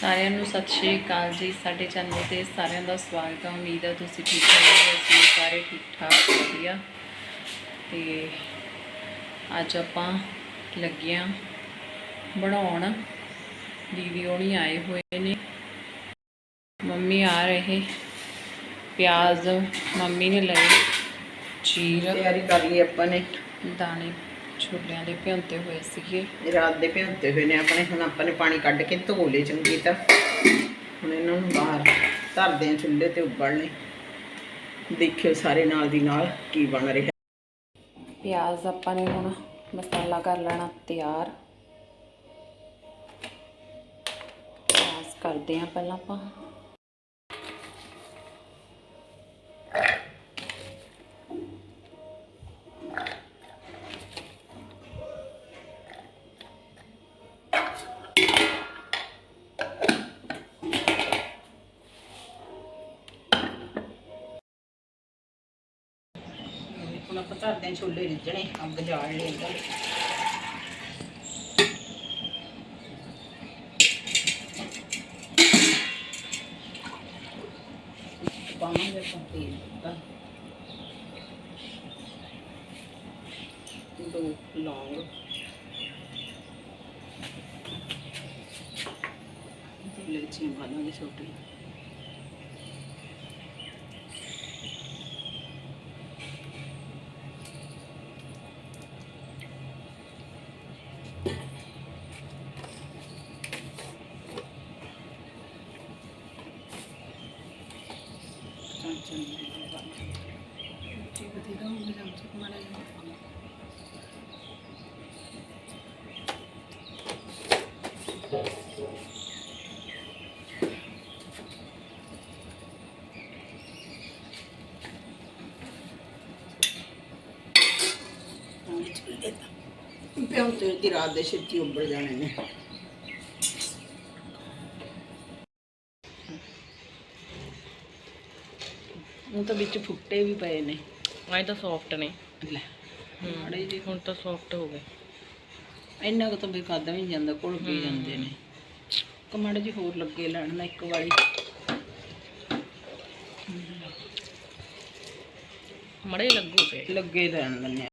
ਸਾਰਿਆਂ ਨੂੰ ਸਤਿ ਸ਼੍ਰੀ ਅਕਾਲ ਜੀ। ਸਾਡੇ ਚੈਨਲ ਤੇ ਸਾਰਿਆਂ ਦਾ ਸਵਾਗਤ ਹੈ ਉਮੀਦ ਹੈ ਤੁਸੀਂ ਠੀਕ ਹੋਵੋਗੇ ਅਸੀਂ ਸਾਰੇ ਠੀਕ ਠਾਕ ਵਧੀਆ। ਤੇ ਅੱਜ ਆਪਾਂ ਲੱਗਿਆਂ ਬਣਾਉਣ। ਦੀਦੀ ਹੋਣੀ ਆਏ ਹੋਏ ਨੇ। ਮੰਮੀ ਆ ਰਹੇ। ਪਿਆਜ਼ ਮੰਮੀ ਨੇ ਲਏ ਚੀਰ। ਤਿਆਰੀ ਕਰ ਲਈ ਆਪਾਂ ਨੇ। ਦਾਣੇ ਛੋਲਿਆਂ ਦੇ ਭਿਉਂਤੇ ਹੋਏ ਸੀਗੇ। ਰਾਤ ਦੇ ਭਿਉਂਤੇ ਹੋਏ ਨੇ ਆਪਣੇ ਹੁਣ ਆਪਾਂ ਨੇ ਪਾਣੀ ਕੱਢ ਕੇ ਧੋ ਲਏ ਚੰਗੀ ਤਾਂ ਹੁਣ ਇਹਨਾਂ ਨੂੰ ਬਾਹਰ ਧਰਦੇ ਆ ਚੁੱਲ੍ਹੇ ਤੇ ਉਬਲਣੇ। ਦੇਖਿਓ ਸਾਰੇ ਨਾਲ ਦੀ ਨਾਲ ਕੀ ਬਣ ਰਿਹਾ। ਪਿਆਜ਼ ਆਪਾਂ ਨੇ ਹੁਣ ਮਸਾਲਾ ਕਰ ਲੈਣਾ ਤਿਆਰ। ਪਿਆਜ਼ ਕਰਦੇ ਹਾਂ ਪਹਿਲਾਂ ਆਪਾਂ। ਆਪਾਂ ਛੋਲੇ ਰਿੱਝਣੇ ਅੱਗ ਜਾਲ ਲਈ ਅੰਦਰ। ਪਾਵਾਂਗੇ ਤੇਲ ਦਾ ਦੋ ਲੌਂਗ। ਇਲਾਚੀਆਂ ਪਾ ਦਾਂਗੇ ਪਿਉਂ ਤੇ ਦੀ ਰਾਤ ਦੇ ਛੇਤੀ ਉੱਬਲ ਜਾਣੇ ਨੇ? ਉਹ ਤਾਂ ਵਿੱਚ ਫੁੱਟੇ ਵੀ ਪਏ ਨੇ। ਆਏ ਤਾਂ ਸੌਫਟ ਨੇ। ਲੈ ਮਾੜੇ ਜੀ ਹੁਣ ਤਾਂ ਸੌਫਟ ਹੋ ਗਏ। ਇੰਨਾ ਕੁ ਤਾਂ ਵੀ ਖਾਦਾ ਵੀ ਜਾਂਦਾ ਘੁਲ ਪੀ ਜਾਂਦੇ ਨੇ। ਕਮੜ ਜੀ ਹੋਰ ਲੱਗੇ ਲੈਣ ਨਾ ਇੱਕ ਵਾਰੀ। ਮੜੇ ਲੱਗੂ ਤੇ ਲੱਗੇ ਰਹਿਣ ਦਿੰਦੇ ਆ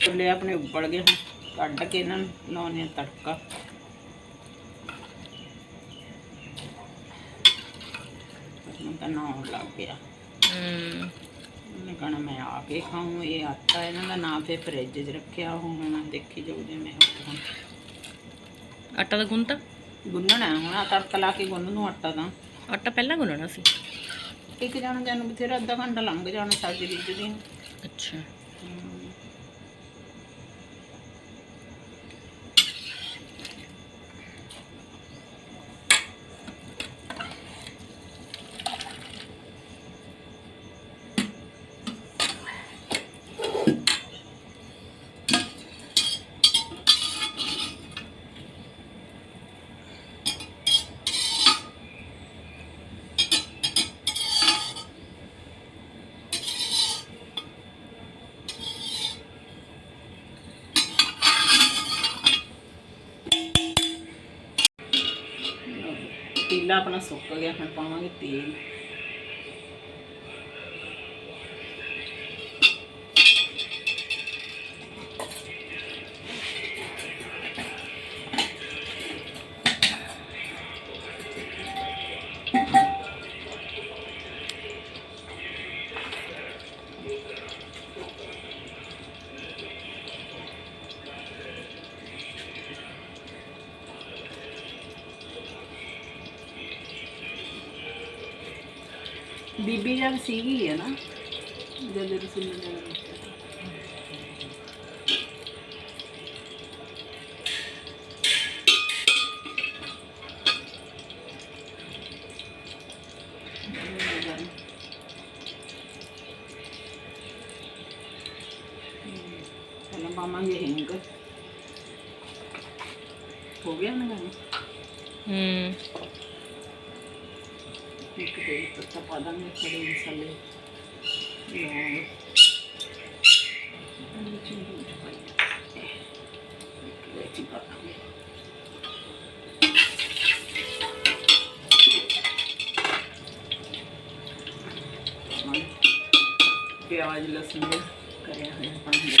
ਛੋਲੇ ਆਪਣੇ ਉੱਬਲ ਗਏ ਹੁਣ ਕੱਢ ਕੇ ਇਹਨਾਂ ਨੂੰ ਲਾਉਣੇ ਆ ਤੜਕਾ। ਤਾਂ ਨਹਾਉਣ ਲੱਗ ਗਿਆ ਹੂੰ। ਉਹਨੇ ਕਹਣਾ ਮੈਂ ਆ ਕੇ ਖਾਉਂ ਇਹ ਆਟਾ ਇਹਨਾਂ ਦਾ ਨਾਂ ਫੇ ਫ੍ਰਿਜ 'ਚ ਰੱਖਿਆ ਹੁਣ ਦੇਖੀ ਜਾਊ ਜਿਵੇਂ ਹੁਣ ਆਟਾ ਦਾ ਗੁੰਨਤਾ? ਗੁੰਨਣਾ ਹੁਣ ਆਹ ਤੜਕਾ ਲਾ ਕੇ ਗੁੰਨ ਨੂੰ ਆਟਾ ਤਾਂ। ਆਟਾ ਪਹਿਲਾਂ ਗੁੰਨਣਾ ਸੀ। ਇੱਕ ਜਾਣਾ ਜਾਨੂੰ ਬਥੇਰਾ ਅੱਧਾ ਘੰਟਾ ਲੰਘ ਜਾਣਾ ਸਬਜ਼ੀ ਰਿੱਝਦੀ ਨੂੰ ਅੱਛਾ ਪੀਲਾ ਆਪਣਾ ਸੁੱਕ ਗਿਆ ਹੁਣ ਪਾਵਾਂਗੇ ਤੇਲ। ਬੀਬੀ ਜਦ ਸੀਗੀ ਹੈ ਨਾ ਜਦ ਰਸੂਲ ਨੇ ਪਹਿਲਾਂ ਇੱਕ ਤੇਜ਼ ਪੱਤਾ ਪਾ ਦਾਂਗੇ ਥੋੜੇ ਮਸਾਲੇ ਲੌਂਗ ਪਿਆਜ਼ ਲਸਣ ਕਰਿਆ ਹੋਇਆ ਪਾਣੀ।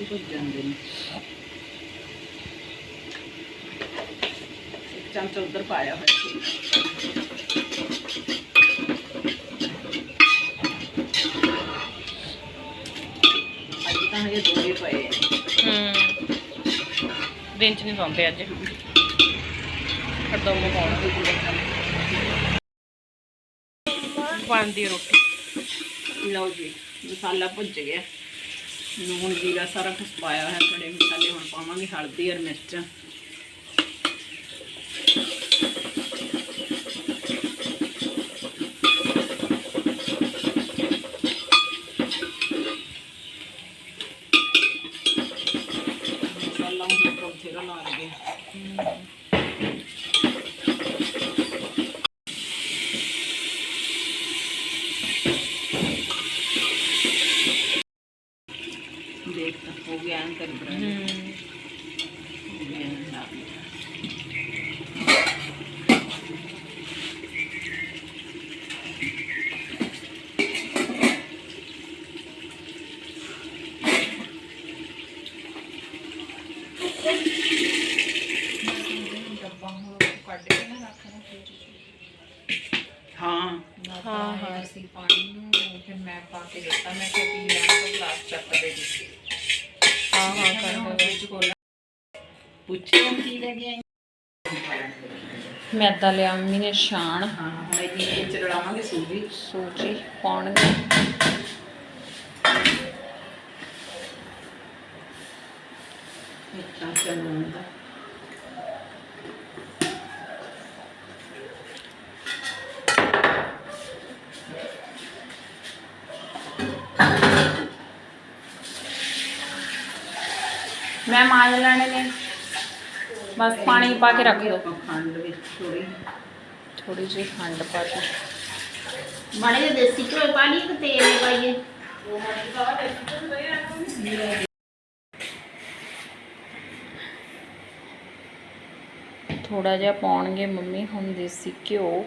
ਛੇਤੀ ਭੁੱਜ ਜਾਂਦੇ ਨੇ। ਇੱਕ ਚਮਚਾ ਉੱਧਰ ਪਾਇਆ ਹੋਇਆ ਸੀ। ਅੱਜ ਤਾਂ ਹਜੇ ਦੋ ਹੀ ਪਏ ਹੂੰ। ਦਿਨ ਚ ਨਹੀਂ ਸੌਂਦੇ ਅੱਜ। ਖਤਮ ਹੋਣ ਬਣਦੀ ਰੋਟੀ। ਲਓ ਜੀ ਮਸਾਲਾ ਭੁੱਜ ਗਿਆ। ਲੂਣ ਜੀਰਾ ਸਾਰਾ ਕੁਝ ਪਾਇਆ ਹੋਇਆ ਖੜੇ ਮਸਾਲੇ ਹੁਣ ਪਾਵਾਂਗੇ ਹਲਦੀ ਔਰ ਮਿਰਚਾਂ। ਹਾਂ। ਹਾਂ, ਹਾਂ। ਅਸੀਂ ਪਾਣੀ ਨੂੰ ਫਿਰ ਮੈਂ ਪਾ ਕੇ ਦਿੱਤਾ। ਮੈਂ ਕਿਹਾ ਪੀ ਲੈਣ ਤੋਂ ਗਲਾਸ ਚੱਕ ਦੇ ਦਿੱਤੀ। ਹਾਂ ਹਾਂ ਕਰ ਦੋ ਪੁੱਛਿਆ ਕੀ ਲੈ ਕੇ ਆਈ। ਮੈਦਾ ਲਿਆ ਮੰਮੀ ਨੇ ਛਾਣ। ਹਾਂ ਹੁਣ ਇਹ ਵਿੱਚ ਰਲਾਵਾਂਗੇ ਸੂਜੀ। ਸੂਜੀ ਪਾਉਣਗੇ। ਇੱਕ ਚਮਚਾ ਮੈਂ ਮਾਜ ਲੈਣੇ ਨੇ। ਬਸ ਪਾਣੀ ਪਾ ਕੇ ਰੱਖ ਦਿਓ ਖੰਡ ਵਿੱਚ ਥੋੜੀ ਥੋੜੀ ਜਿਹੀ ਖੰਡ ਪਾ ਕੇ। ਮਾੜੇ ਜਿਹੇ ਦੇਸੀ ਘਿਓ ਪਾ ਲਈ ਕਿ ਤੇਲ ਪਾਈਏ। ਥੋੜਾ ਜਿਹਾ ਪਾਉਣਗੇ ਮੰਮੀ ਹੁਣ ਦੇਸੀ ਘਿਓ।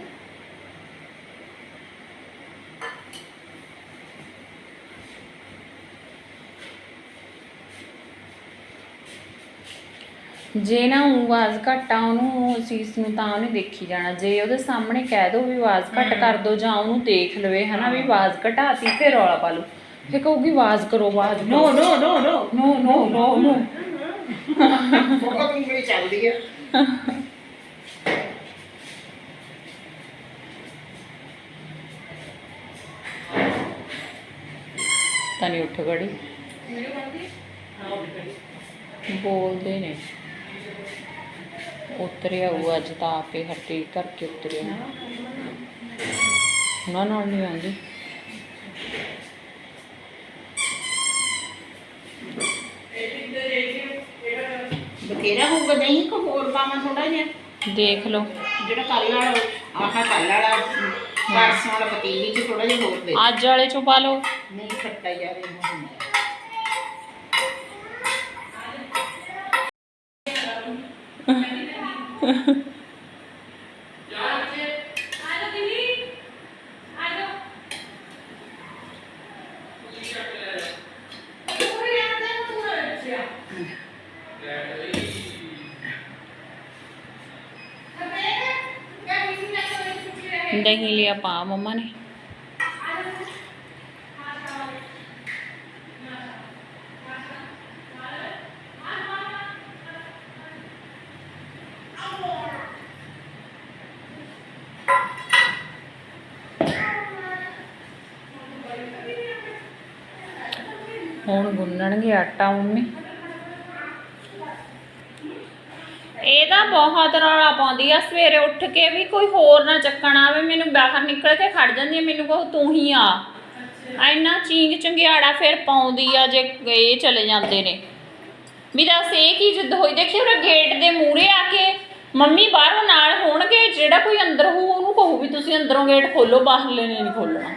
ਜੇ ਨਾ ਉਹ ਆਵਾਜ਼ ਘੱਟ ਆ ਉਹਨੂੰ ਸੀਸ ਨੂੰ ਤਾਂ ਉਹਨੇ ਦੇਖੀ ਜਾਣਾ। ਜੇ ਉਹਦੇ ਸਾਹਮਣੇ ਕਹਿ ਦੋ ਵੀ ਆਵਾਜ਼ ਘੱਟ ਕਰ ਦੋ ਜਾਂ ਉਹਨੂੰ ਦੇਖ ਲਵੇ ਹਨਾ ਵੀ ਆਵਾਜ਼ ਘਟਾਤੀ ਫਿਰ ਰੌਲਾ ਪਾ ਲਓ। ਫਿਰ ਕਹੂਗੀ ਆਵਾਜ਼ ਕਰੋ ਆਵਾਜ਼ ਨੋ ਨੋ ਨੋ ਨੋ ਨੋ ਨੋ ਨੋ ਨੋ ਬਹੁਤ ਉਂਗਲੀ ਚੱਲਦੀ ਹੈ ਤਾਂ ਨਹੀਂ ਉੱਠ ਗੜੀ ਬੋਲਦੇ ਨੇ। ਉਤਰਿਆ ਉਹ ਅੱਜ ਤਾਂ ਆਪੇ ਹੱਟੀ ਕਰਕੇ ਉਤਰਿਆ। ਉਹਨਾਂ ਨਾਲ ਨਹੀਂ ਆਉਂਦੀ। ਬਥੇਰਾ ਹੋਊਗਾ ਨਹੀਂ ਕੋ ਹੋਰ ਪਾਵਾਂ ਥੋੜਾ ਜਿਹਾ। ਦੇਖ ਲਓ। ਜਿਹੜਾ ਕੱਲ ਵਾਲਾ ਆਹ ਕੱਲ ਵਾਲਾ ਪਰਸ ਵਾਲਾ ਪਤੀਲੀ ਚ ਥੋੜਾ ਜਿਹਾ ਹੋਰ ਦੇ ਅੱਜ ਵਾਲੇ ਚੋਂ ਪਾ ਲਓ। ਨਹੀਂ ਖੱਟਾ ਯਾਰ ਇਹ क्या पाया मम्मा ने ਹੁਣ ਗੁੰਨਣਗੇ ਆਟਾ ਮੰਮੀ ਬਹੁਤ ਰੌਲਾ ਪਾਉਂਦੀ ਆ ਸਵੇਰੇ ਉੱਠ ਕੇ ਵੀ ਕੋਈ ਹੋਰ ਨਾ ਚੱਕਣ ਆਵੇ ਮੈਨੂੰ ਬਾਹਰ ਨਿਕਲ ਕੇ ਖੜ ਜਾਂਦੀ ਆ ਮੈਨੂੰ ਕਹੋ ਤੂੰ ਹੀ ਆ। ਇੰਨਾ ਚੀਂਗ ਚੰਗਿਆੜਾ ਫਿਰ ਪਾਉਂਦੀ ਆ ਜੇ ਇਹ ਚਲੇ ਜਾਂਦੇ ਨੇ। ਵੀ ਦੱਸ ਇਹ ਕੀ ਜਿੱਦ ਹੋਈ ਦੇਖੀ ਉਹ ਗੇਟ ਦੇ ਮੂਹਰੇ ਆ ਕੇ ਮੰਮੀ ਬਾਹਰੋਂ ਨਾਲ ਹੋਣਗੇ ਜਿਹੜਾ ਕੋਈ ਅੰਦਰ ਹੋਊ ਉਹਨੂੰ ਕਹੂ ਵੀ ਤੁਸੀਂ ਅੰਦਰੋਂ ਗੇਟ ਖੋਲੋ ਬਾਹਰਲੇ ਨੇ ਨਹੀਂ ਖੋਲਣਾ।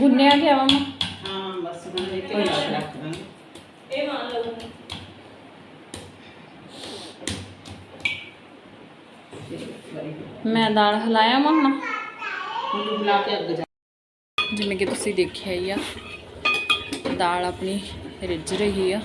ਗੁੰਨਿਆ ਗਿਆ ਮਮਾ ਹਾਂ ਬਸ ਰੱਖ ਦਾਂਗੇ ਇਹ ਵਾਰੀ ਮੈਂ ਦਾਲ ਹਲਾਇਆ ਵਾ ਹੁਣ। ਹੁਣ ਬੁਲਾ ਕੇ ਅੱਗ ਜਾ ਜਿਵੇਂ ਕਿ ਤੁਸੀਂ ਦੇਖਿਆ ਹੀ ਆ ਦਾਲ ਆਪਣੀ ਰਿੱਝ ਰਹੀ ਆ।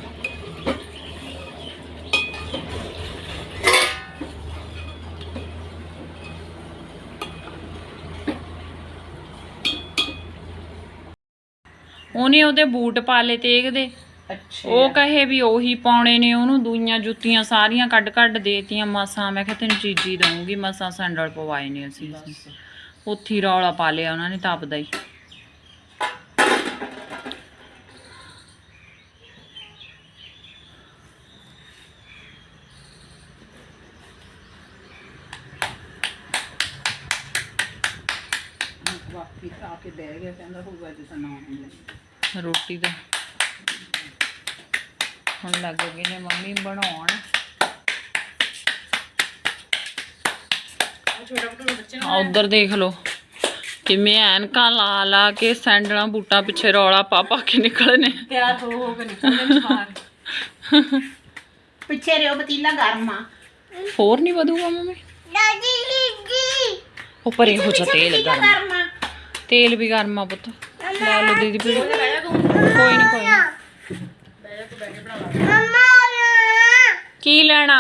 ਉਹਨੇ ਉਹਦੇ ਬੂਟ ਪਾ ਲਏ ਤੇਗ ਦੇ। ਅੱਛਾ। ਉਹ ਕਹੇ ਵੀ ਉਹੀ ਪਾਉਣੇ ਨੇ ਉਹਨੂੰ ਦੂਈਆਂ ਜੁੱਤੀਆਂ ਸਾਰੀਆਂ ਕੱਢ ਕੱਢ ਦੇਤੀਆਂ ਮਸਾਂ। ਮੈਂ ਕਿਹਾ ਤੈਨੂੰ ਚੀਜ਼ੀ ਦਊਂਗੀ ਮਸਾਂ ਸੈਂਡਲ ਪਵਾਏ ਨੇ ਅਸੀਂ। ਉੱਥੇ ਹੀ ਰੌਲਾ ਪਾ ਲਿਆ ਉਹਨਾਂ ਨੇ ਤਪਦਾ ਹੀ ਵਾਪੀ ਆ ਕੇ ਬਹਿ ਗਿਆ ਕਹਿੰਦਾ ਹੋਊਗਾ ਜੇ ਤਾਂ ਨਾ ਹੁੰਦਾ ਰੋਟੀ ਦਾ ਹੁਣ ਲੱਗ ਗਏ ਨੇ ਮੰਮੀ ਬਣਾਉਣ ਆ ਉਧਰ ਦੇਖ ਲਓ ਕਿਵੇਂ ਐਨਕਾਂ ਲਾ ਲਾ ਕੇ ਸੈਂਡਲਾਂ ਬੂਟਾਂ ਪਿੱਛੇ ਰੌਲਾ ਪਾ ਪਾ ਕੇ ਨਿਕਲੇ ਨੇ ਤਿਆਰ ਹੋ ਹੋ ਕੇ ਨਿਕਲਦੇ ਨੇ ਬਾਹਰ ਪਿੱਛੇ ਰਿਓ ਪਤੀਲਾ ਗਰਮ ਆ। ਹੋਰ ਨਹੀਂ ਵਧੂਗਾ ਮੰਮੀ? ਉਹ ਪਰੇ ਹੋ ਜਾ ਤੇਲ ਗਰਮ ਤੇਲ ਵੀ ਗਰਮ ਆ ਪੁੱਤ। ਲੈ ਲਓ ਦੀਦੀ ਕੋਈ ਨਹੀਂ ਕੋਈ ਨੀ। ਕੀ ਲੈਣਾ?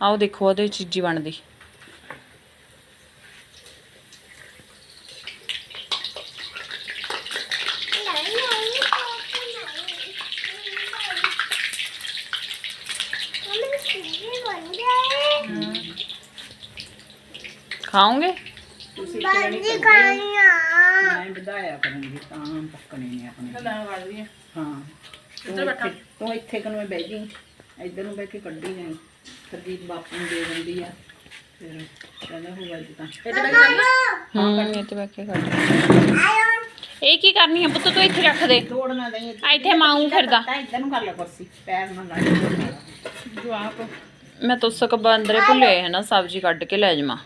ਆਓ। ਦੇਖੋ ਉਹਦੇ ਚੀਜ਼ੀ ਬਣਦੀ। ਖਾਓਗੇ ਤੁਸੀਂ ਕਿਹੜੀ ਮੈਂ ਵਧਾਇਆ ਕਰਾਂਗੀ ਤਾਂ ਪੱਕਣੇ ਨੇ ਆਪਣੇ ਗੱਲਾਂ ਕਰਦੀ ਆ ਹਾਂ ਤੂੰ ਇੱਥੇ ਤੂੰ ਇੱਥੇ ਕਨੂੰ ਬਹਿ ਜੀ ਇੱਧਰ ਨੂੰ ਬਹਿ ਕੇ ਕੱਢੀ ਜਾਈ ਸਰਜੀਤ ਬਾਪੂ ਨੂੰ ਦੇ ਦਿੰਦੀ ਆ ਫਿਰ ਕਹਿੰਦਾ ਹੋਊਗਾ ਜੀ ਤਾਂ ਇਹ ਤੇ ਬੈਠ ਕਰਨਾ ਹੂੰ ਇਹ ਤੇ ਬੈਠ ਕੇ ਕੱਢ ਇਹ ਕੀ ਕਰਨੀ ਹੈ ਪੁੱਤ ਤੂੰ ਇੱਥੇ ਰੱਖ ਦੇ ਤੋੜਨਾ ਨਹੀਂ ਆ ਇੱਥੇ ਮਾਊਂ ਫਿਰਦਾ ਤਾਂ ਇੱਧਰ ਨੂੰ ਕਰ ਲੈ ਕੁਰਸੀ ਪੈਰ ਨਾਲ ਲਾ ਮੈਂ ਤੁਸਕ ਬੰਦਰੇ ਭੁੱਲੇ ਹੈ ਨਾ ਸਬਜ਼ੀ ਕੱਢ ਕੇ ਲੈ ਜਾਵਾਂ।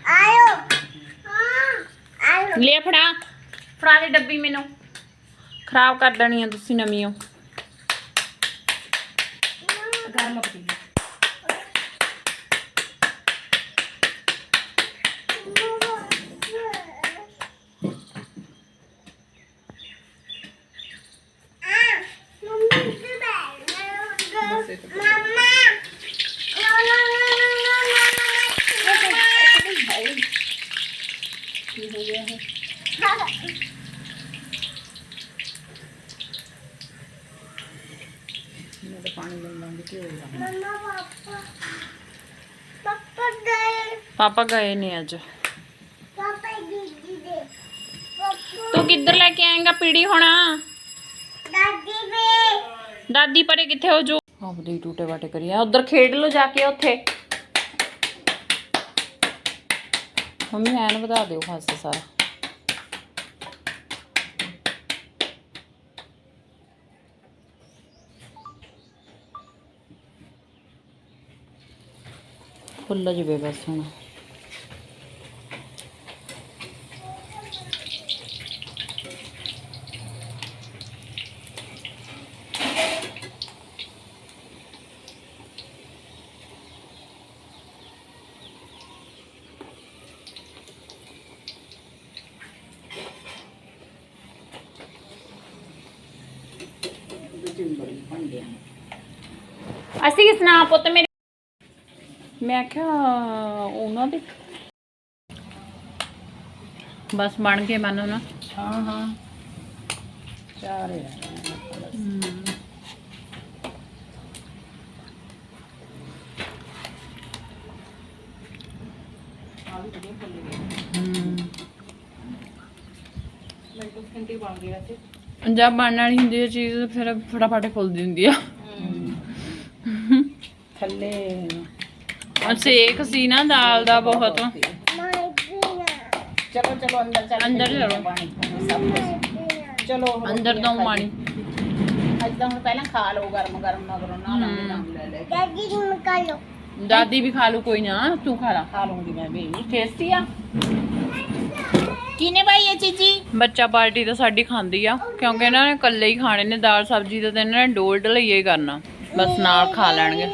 ਲੈ ਫੜਾ। ਫੜਾ ਦੇ ਡੱਬੀ ਮੈਨੂੰ। ਖਰਾਬ ਕਰ ਦੇਣੀ ਆ ਤੁਸੀਂ ਨਵੀਂ ਓ। ਗਰਮ ਪਤੀ ਮੈਂ ਤਾਂ ਪਾਣੀ ਲੈ ਲਾਂਗੀ ਤੇ ਹੋਊਗਾ ਪਾਪਾ ਗਏ ਨੇ ਅੱਜ। ਤੂੰ ਕਿੱਧਰ ਲੈ ਕੇ ਆਏਗਾ ਪੀੜੀ ਹੋਣਾ? ਦਾਦੀ ਪਰੇ ਕਿੱਥੇ ਹੋ ਜੋ? ਆਪਦੇ ਟੂਟੇ ਵਾਟੇ ਕਰੀ ਆ। ਉਧਰ ਖੇਡ ਲੋ ਜਾ ਕੇ ਉੱਥੇ। ਮੰਮੀ ਐਨ ਵਧਾ ਦਿਓ ਖਾਸਾ ਸਾਰਾ। ਫੁੱਲ ਜਵੇ ਬਸ ਹੁਣ। ਭਾਂਡਿਆਂ ਅਸੀਂ ਕਿਸ ਨਾਮ ਪੁੱਤ ਮੇਰੇ ਮੈਂ ਕਿਹਾ ਉਹਨਾਂ ਦੇ। ਬਸ ਬਣ ਕੇ ਮੰਨੋ ਨਾ ਹਾਂ ਹਾਂ। ਚਾਰ ਹੈ। ਜਦ ਬਣਨ ਵਾਲੀ ਹੁੰਦੀ ਹੈ ਚੀਜ਼ ਫਿਰ ਫਟਾਫਟ ਫੁੱਲਦੀ ਹੁੰਦੀ ਆ। ਥੱਲੇ। ਸੇਕ ਸੀ ਨਾ ਦਾਲ ਦਾ ਬਹੁਤ। ਚਲੋ ਚਲੋ ਅੰਦਰ ਚੱਲ ਅੰਦਰ ਚਲੋ। ਪਾਣੀ ਸਭ ਕੁਛ। ਚਲੋ ਹੁਣ ਅੰਦਰ ਦੋ ਪਾਣੀ ਅੱਜ ਤਾਂ ਹੁਣ ਪਹਿਲਾਂ ਖਾ ਲਓ ਗਰਮ ਗਰਮ ਮਗਰੋਂ ਨਾ ਨਾਮ ਲੈ ਲੈ ਦਾਦੀ ਵੀ ਖਾ ਲੂ ਕੋਈ ਨਾ ਤੂੰ ਖਾ ਲਾ। ਖਾ ਲੂੰਗੀ ਮੈਂ ਵੀ। ਟੇਸਟੀ ਆ। ਕਿਨੇ ਭਾਈ ਇਹ ਚੀਜੀ? ਬੱਚਾ ਪਾਰਟੀ ਤਾਂ ਸਾਡੀ ਖਾਂਦੀ ਆ ਕਿਉਂਕਿ ਇਹਨਾਂ ਨੇ ਇਕੱਲੇ ਹੀ ਖਾਣੇ ਨੇ ਦਾਲ ਸਬਜ਼ੀ ਦਾ ਤਾਂ ਇਹਨਾਂ ਨੇ ਡੋਲ ਢਲਈਏ ਹੀ ਕਰਨਾ। ਬਸ ਨਾਲ ਖਾ ਲੈਣਗੇ।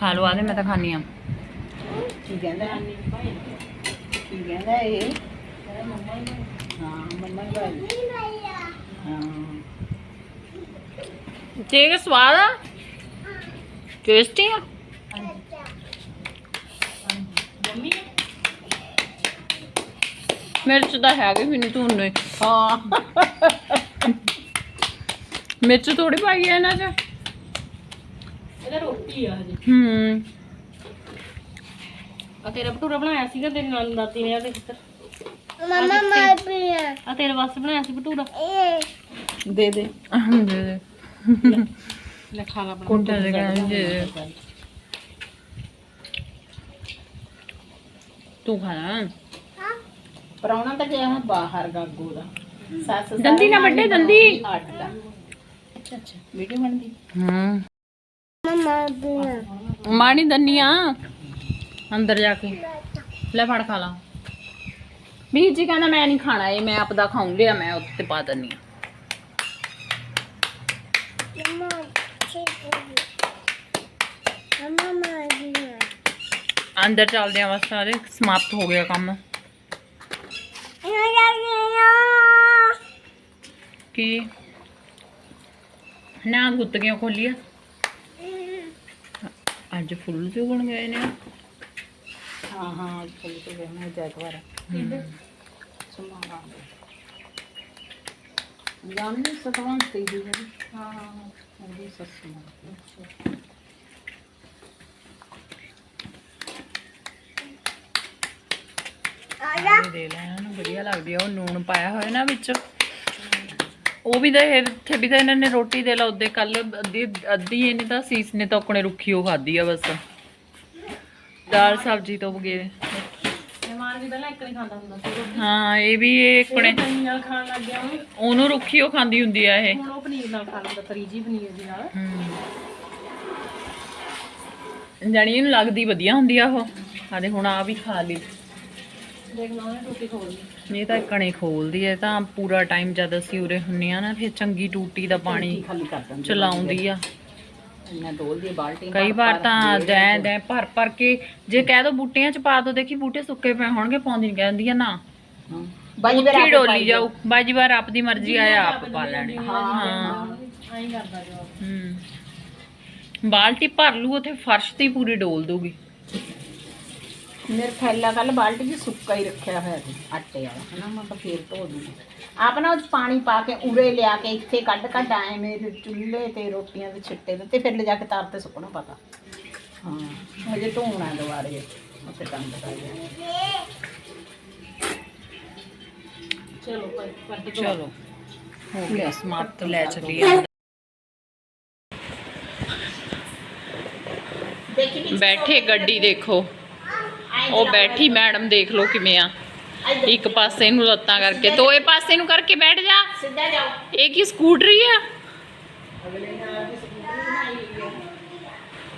ਖਾ ਲਓ ਆਦੇ ਮੈਂ ਤਾਂ ਖਾਣੀ ਆ। ਕੀ ਕਹਿੰਦਾ? ਕੀ ਕਹਿੰਦਾ ਇਹ? ਹਾਂ ਮੰਮਾ ਹੀ ਭਾਈ ਹਾਂ। ਤੇ ਇਹ ਸਵਾਦ ਆ। ਟੇਸਟੀ ਆ? ਮਿਰਚ ਤਾਂ ਹੈਗੀ ਵੀ ਨਹੀਂ ਤੂੰ ਨੇ ਹਾਂ। ਮਿਰਚ ਥੋੜੀ ਪਾਈ ਹੈ ਇਹਨਾਂ 'ਚ। ਇਹਦਾ ਰੋਟੀ ਆ ਹਜੇ। ਹੂੰ। ਆ ਤੇਰਾ ਭਟੂਰਾ ਬਣਾਇਆ ਸੀਗਾ ਤੇਰੀ ਨਾਲ ਦਾਦੀ ਨੇ ਆ ਦੇ ਪੁੱਤਰ ਮਮਾ ਮਾਰ ਪਿਆ ਆ। ਤੇਰੇ ਵਾਸਤੇ ਬਣਾਇਆ ਸੀ ਭਟੂਰਾ। ਦੇ ਦੇ। ਦੇ ਦੇ। ਲੈ ਖਾ ਲਾ ਬਣਾ ਕੋਟਾ ਦੇ ਕਹਿੰਦੇ ਦੇ ਦੇ। ਤੂੰ ਪਰੌਣਾ ਤਾਂ ਗਿਆ ਹੁਣ ਬਾਹਰ ਗਾਗੂ ਦਾ ਸੱਸ ਦੰਦੀ ਨਾ ਵੱਡੇ, ਦੰਦੀ। ਅੱਠ ਦਾ। ਅੱਛਾ ਅੱਛਾ ਵੀਡੀਓ ਬਣਦੀ? ਹੂੰ। ਮਾਣੀ ਦੰਨੀਆਂ ਅੰਦਰ ਜਾ ਕੇ। ਲੈ ਫੜ ਖਾ ਲਾ। ਵੀਰ ਜੀ ਕਹਿੰਦਾ ਮੈਂ ਨਹੀਂ ਖਾਣਾ ਇਹ ਮੈਂ ਆਪਦਾ ਖਾਉਂਗੀ ਆ ਮੈਂ ਉੱਤੇ ਪਾ ਦਿੰਨੀ ਆ। ਮਮਾ ਮਮਾ ਮਾਰ ਪਿਆ ਅੰਦਰ ਚੱਲਦੇ ਆ ਬਸ ਸਾਰੇ ਸਮਾਪਤ ਹੋ ਗਿਆ ਕੰਮ। ਕੀ? ਨਾ ਗੁੱਤ ਕਿਉਂ ਖੋਲੀ ਆ? ਅੱਜ ਫੁੱਲ ਤੇ ਬਣ ਗਏ ਨੇ। ਹਾਂ ਹਾਂ ਚਲ ਤੇ ਗਏ ਮੈਂ ਜਾ ਦੁਬਾਰਾ ਸੁਣਾ ਜਾਨੀ ਸਤਵੰਤ ਤੇ ਹੀ ਜੀ ਹਾਂ ਹਾਂ। ਉਹਦੀ ਸੱਸ ਮਾਂ ਇਹ ਦੇ ਲੈ ਇਹਨਾਂ ਨੂੰ ਵਧੀਆ ਲੱਗਦੀ ਆ ਉਹ ਲੂਣ ਪਾਇਆ ਹੋਇਆ ਨਾ ਵਿੱਚ। ਉਹ ਵੀ ਤਾਂ ਇੱਥੇ ਵੀ ਤਾਂ ਇਹਨਾਂ ਨੇ ਰੋਟੀ ਦੇ ਲਾ ਉਹਦੇ ਕੱਲ ਅੱਧੀ ਅੱਧੀ ਇਹਨੇ ਤਾਂ ਸੀਸ ਨੇ ਤਾਂ ਆਪਣੇ ਰੁੱਖੀ ਉਹ ਖਾਦੀ ਆ ਬਸ। ਦਾਲ ਸਬਜ਼ੀ ਤੋਂ ਬਗੈਰ। ਮਹਿਮਾਨ ਵੀ ਪਹਿਲਾਂ ਇੱਕ ਨਹੀਂ ਖਾਂਦਾ ਹੁੰਦਾ ਸੀ ਹਾਂ ਇਹ ਵੀ ਇਹ ਆਪਣੇ ਪਨੀਰ ਨਾਲ ਖਾਣ ਲੱਗ ਗਿਆ ਉਹਨੂੰ। ਉਹਨੂੰ ਰੁੱਖੀ ਉਹ ਖਾਂਦੀ ਹੁੰਦੀ ਆ ਇਹ। ਹੁਣ ਉਹ ਪਨੀਰ ਨਾਲ ਖਾ ਲੈਂਦਾ ਤਰੀਜੀ ਪਨੀਰ ਦੇ ਨਾਲ। ਜਾਣੀ ਇਹਨੂੰ ਲੱਗਦੀ ਵਧੀਆ ਹੁੰਦੀ ਆ ਉਹ। ਆਦੇ ਹੁਣ ਆ ਵੀ ਖਾ ਲਈ। ਦੇਖ ਲਾ ਉਹਨੇ ਰੋਟੀ ਖੋਲ ਲਈ ਇਹ ਤਾਂ ਕਣੇ ਖੋਲਦੀ ਹੈ ਤਾਂ ਪੂਰਾ ਟਾਈਮ ਜਦ ਅਸੀਂ ਉਰੇ ਹੁੰਨੇ ਆ ਨਾ ਫਿਰ ਚੰਗੀ ਟੂਟੀ ਦਾ ਪਾਣੀ ਖਾਲੀ ਕਰ ਦਿੰਦੇ ਚਲਾਉਂਦੀ ਆ। ਇੰਨਾ ਡੋਲਦੀ ਆ ਬਾਲਟੀ ਕਈ ਵਾਰ ਤਾਂ ਜੈ ਜੈ ਭਰ ਭਰ ਕੇ ਜੇ ਕਹਿ ਦੋ ਬੂਟਿਆਂ ਚ ਪਾ ਦੋ ਦੇਖੀ ਬੂਟੇ ਸੁੱਕੇ ਪਏ ਹੋਣਗੇ ਪਾਉਂਦੀ ਨਹੀਂ ਕਹਿੰਦੀ ਆ ਨਾ। ਬਾਈ ਵੀਰ ਡੋਲੀ ਜਾਊ ਬਾਜੀ ਵਾਰ ਆਪ ਦੀ ਮਰਜ਼ੀ ਆਇਆ ਆਪ ਪਾ ਲੈਣੀ। ਹਾਂ। ਐਂ ਕਰਦਾ ਜੋ ਹੂੰ। ਬਾਲਟੀ ਭਰ ਲੂ ਉਥੇ ਫਰਸ਼ ਤੇ ਪੂਰੀ ਡੋਲ ਦੂਗੀ ਮੇਰੇ ਥੈਲਾ ਕੱਲ ਬਾਲਟੀ 'ਚ ਸੁੱਕਾ ਹੀ ਰੱਖਿਆ ਹੋਇਆ ਸੀ ਆਟੇ ਵਾਲਾ। ਹਨਾ ਮੈਂ ਤਾਂ ਫੇਰ ਧੋ ਦੂੰਗੀ। ਆਪ ਨਾ ਉਹ 'ਚ ਪਾਣੀ ਪਾ ਕੇ ਉਰੇ ਲਿਆ ਕੇ ਇੱਥੇ ਕੱਢ ਕੱਢ ਆਏ ਮੇਰੇ ਚੁੱਲ੍ਹੇ ਤੇ ਰੋਟੀਆਂ ਦੇ ਛਿੱਟੇ ਦਿੱਤੇ ਫਿਰ ਲਿਜਾ ਕੇ ਤਾਰ ਤੇ ਸੁੱਕਣਾ ਪਤਾ। ਹਾਂ ਹਜੇ ਧੋਣਾ ਦੁਬਾਰੇ। ਉੱਤੇ ਕੰਮ ਕਰ ਚਲੋ ਦੋ। ਚਲੋ ਹੋ ਗਿਆ ਸਮਾਪਤ ਲੈ ਚੱਲੀਏ ਬੈਠੇ ਗੱਡੀ ਦੇਖੋ। ਉਹ ਬੈਠੀ ਮੈਡਮ ਦੇਖ ਲਓ ਕਿਵੇਂ ਆ। ਇੱਕ ਪਾਸੇ ਨੂੰ ਲੱਤਾਂ ਕਰਕੇ ਦੋਏ ਪਾਸੇ ਨੂੰ ਕਰਕੇ ਬੈਠ ਜਾ। ਸਿੱਧਾ ਜਾਓ। ਇਹ ਕੀ ਸਕੂਟਰੀ ਆ?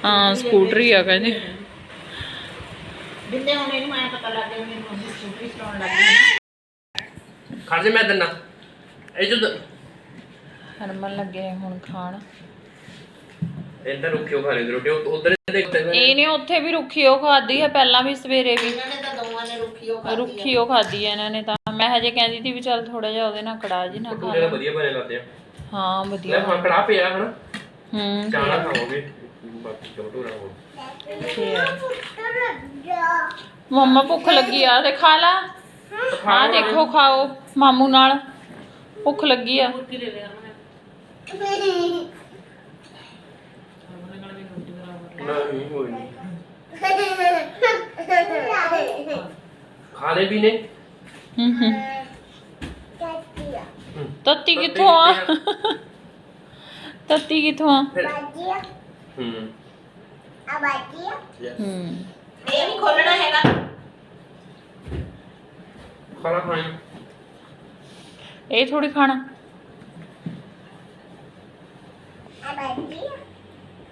ਹਾਂ ਸਕੂਟਰੀ ਆ ਕਹਿੰਦੇ। ਬਿੰਦੇ ਹੁਣ ਇਹਨੂੰ ਐ ਪਤਾ ਲੱਗ ਗਿਆ ਮੈਨੂੰ ਅਸੀਂ ਸਕੂਟਰੀ ਚਲਾਉਣ ਲੱਗ ਗਏ। ਖੜ ਜਾ ਮੈਂ ਦਿੰਨਾ ਇਹ ਜੋ ਹਰਮਨ ਲੱਗੇ ਹੁਣ ਖਾਣ। ਇੰਦਰ ਰੁਕਿਓ ਖਾਣੇ ਦੀ ਰੋਟੀ ਉਧਰ ਦੇਖਦੇ ਇਹਨੇ ਉੱਥੇ ਵੀ ਰੁੱਖੀ ਉਹ ਖਾਦੀ ਹੈ ਪਹਿਲਾਂ ਵੀ ਸਵੇਰੇ ਵੀ। ਇਹਨਾਂ ਨੇ ਤਾਂ ਦੋਵਾਂ ਨੇ ਰੁੱਖੀ ਉਹ ਖਾਧੀ ਰੁੱਖੀ ਉਹ ਖਾਦੀ ਹੈ ਇਹਨਾਂ ਨੇ ਤਾਂ। ਮੈਂ ਹਜੇ ਕਹਿੰਦੀ ਸੀ ਵੀ ਚੱਲ ਥੋੜਾ ਜਿਹਾ ਉਹਦੇ ਨਾਲ ਕੜਾ ਜੀ ਨਾ ਖਾ ਲਾ। ਵਧੀਆ ਬਣੇ ਲੱਗਦੇ ਆ। ਹਾਂ ਲੈ ਵਧੀਆ ਹਾਂ ਕੜਾ ਪਿਆ ਹਨਾ। ਹੂੰ ਚਾਣਾ ਖਾਓਗੇ। ਬਾਕੀ ਨਾ ਹੋ। ਮੰਮਾ ਭੁੱਖ ਲੱਗੀ ਆ ਤੇ ਖਾ ਲਾ। ਆ ਦੇਖੋ ਖਾਓ। ਮਾਮੂ ਨਾਲ। ਭੁੱਖ ਲੱਗੀ ਆ। ਨਹੀਂ ਹੋਈ ਨਹੀਂ ਖਾ ਲੈ ਵੀ ਨੇ ਹੂੰ ਹੂੰ ਤੱਤੀ ਕਿੱਥੋਂ ਆ ਤੱਤੀ ਕਿੱਥੋਂ ਆ ਫਿਰ Bagia, ਹੂੰ a bagia. ਯੈਸ ਹੂੰ ਇਹ ਨਹੀਂ ਖੋਲਣਾ ਹੈਗਾ